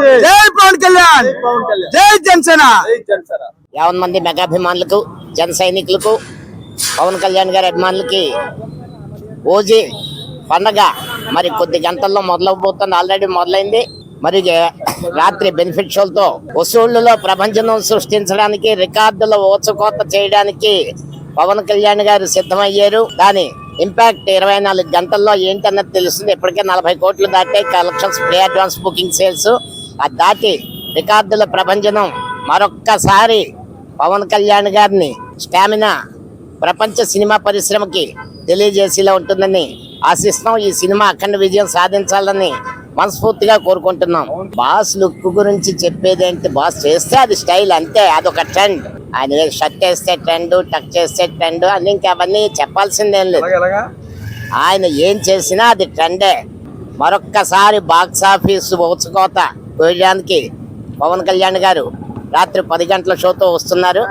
జై పవన్ కళ్యాణ్! జై జనసేన! యావన్ మంది మెగాభిమానులకు జన సైనికులకు పవన్ కళ్యాణ్ గారి అభిమానులకి ఓజీ పండగ మరి కొద్ది గంటల్లో మొదలవబోతుంది ఆల్రెడీ మొదలైంది. మరి రాత్రి బెనిఫిట్ షోలతో వసూళ్ళలో ప్రపంచం సృష్టించడానికి రికార్డుల ఓచకోత చేయడానికి పవన్ కళ్యాణ్ గారు సిద్ధమయ్యారు. దాని ఇంపాక్ట్ ఇరవై నాలుగు గంటల్లో ఏంటన్నది తెలుస్తుంది. ఇప్పటికే నలభై కోట్లు దాటాయి. Collections pre advance booking sales. దాటి రికార్డుల ప్రపంచం మరొక్కసారి పవన్ కళ్యాణ్ గారిని స్టామినా ప్రపంచ సినిమా పరిశ్రమకి తెలియజేసేలా ఉంటుందని ఆశిస్తున్నాం. ఈ సినిమా అఖండ విజయం సాధించాలని మనస్ఫూర్తిగా కోరుకుంటున్నాం. బాస్ లుక్ గురించి చెప్పేది ఏంటి? బాస్ చేస్తే అది స్టైల్ అంతే అదొక ట్రెండ్. ఆయన షర్ట్ వేస్తే ట్రెండ్ టక్ చేస్తే ట్రెండ్ అని ఇంకా అవన్నీ చెప్పాల్సిందేం లేదు. ఆయన ఏం చేసినా అది ట్రెండే. మరొక్కసారి బాక్స్ ఆఫీస్ ఊచుకోత కోయడానికి పవన్ కళ్యాణ్ గారు రాత్రి పది గంటల షోతో వస్తున్నారు.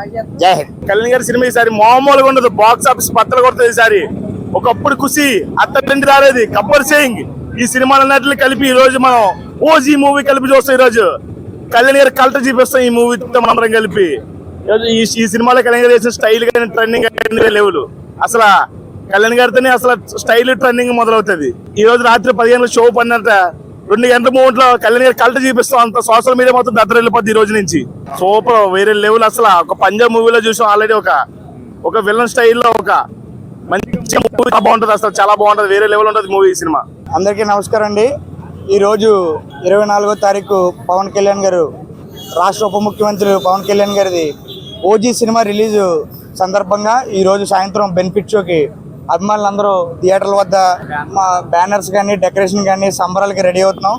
జై హింద్. కళ్యాణ్ గారి సినిమా ఈసారి మామూలుగా ఉండదు. బాక్స్ ఆఫీస్ పత్రాలు కొడుతుంది ఈసారి. ఒకప్పుడు ఖుషి అత్తండి రాలేదు. గబ్బర్ సింగ్ ఈ సినిమాలన్నిటిని కలిపి ఈ రోజు మనం ఓజీ మూవీ కలిపి చూస్తాం ఈ రోజు కళ్యాణ్ గారు కల్టర్ చూపిస్తాం ఈ మూవీతో మనం కలిపి. ఈ ఈ సినిమాలో కళ్యాణ్ గారు చేసిన స్టైల్ కానీ ట్రెండింగ్ కానీ లెవెల్. అసలు కళ్యాణ్ గారితోనే అసలు స్టైల్ ట్రెండింగ్ మొదలవుతుంది. ఈ రోజు రాత్రి పదిహేను షో పడినంత రెండు గంటల మూమెంట్లో కళ్యాణ్ గారు కల్టర్ చూపిస్తాం అంత సోషల్ మీడియా మొత్తం దగ్గర వెళ్ళిపోద్ది ఈ రోజు నుంచి. సూపర్ వేరే లెవెల్ అసలు. ఒక పంజాబ్ మూవీలో చూసాం ఆల్రెడీ ఒక ఒక విలన్ స్టైల్లో ఒక మంచి మూవీ బాగుంటుంది అసలు. చాలా బాగుంటుంది. వేరే లెవెల్ ఉంటుంది మూవీ సినిమా. అందరికీ నమస్కారం అండి. ఈరోజు ఇరవై నాలుగో తారీఖు పవన్ కళ్యాణ్ గారు రాష్ట్ర ఉప ముఖ్యమంత్రి పవన్ కళ్యాణ్ గారిది ఓజీ సినిమా రిలీజ్ సందర్భంగా ఈరోజు సాయంత్రం బెనిఫిట్ షోకి అభిమానులందరూ థియేటర్ల వద్ద మా బ్యానర్స్ కానీ డెకరేషన్ కానీ సంబరాలకి రెడీ అవుతున్నాం.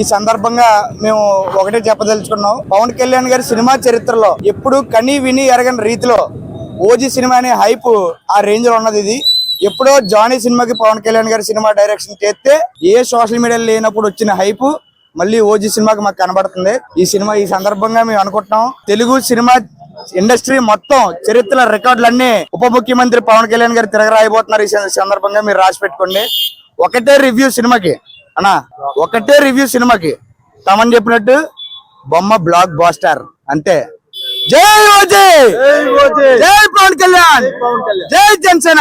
ఈ సందర్భంగా మేము ఒకటే చెప్పదలుచుకున్నాం. పవన్ కళ్యాణ్ గారి సినిమా చరిత్రలో ఎప్పుడు కని విని ఎరగని రీతిలో ఓజీ సినిమా అనే హైప్ ఆ రేంజ్లో ఉన్నది ఇది. ఎప్పుడో జానీ సినిమాకి పవన్ కళ్యాణ్ గారి సినిమా డైరెక్షన్ చేస్తే ఏ సోషల్ మీడియాలో లేనప్పుడు వచ్చిన హైప్ మళ్ళీ ఓజీ సినిమాకి మాకు కనబడుతుంది. ఈ సినిమా ఈ సందర్భంగా మేము అనుకుంటున్నాం తెలుగు సినిమా ఇండస్ట్రీ మొత్తం చరిత్ర రికార్డులన్నీ ఉప ముఖ్యమంత్రి పవన్ కళ్యాణ్ గారు తిరగరాయబోతున్నారు ఈ సందర్భంగా మీరు రాసి పెట్టుకోండి. ఒకటే రివ్యూ సినిమాకి అన్నా ఒకటే రివ్యూ సినిమాకి తమని చెప్పినట్టు బొమ్మ బ్లాక్ బాస్టర్ అంతే. జై ఓజీ! జై పవన్ కళ్యాణ్! జై జనసేన!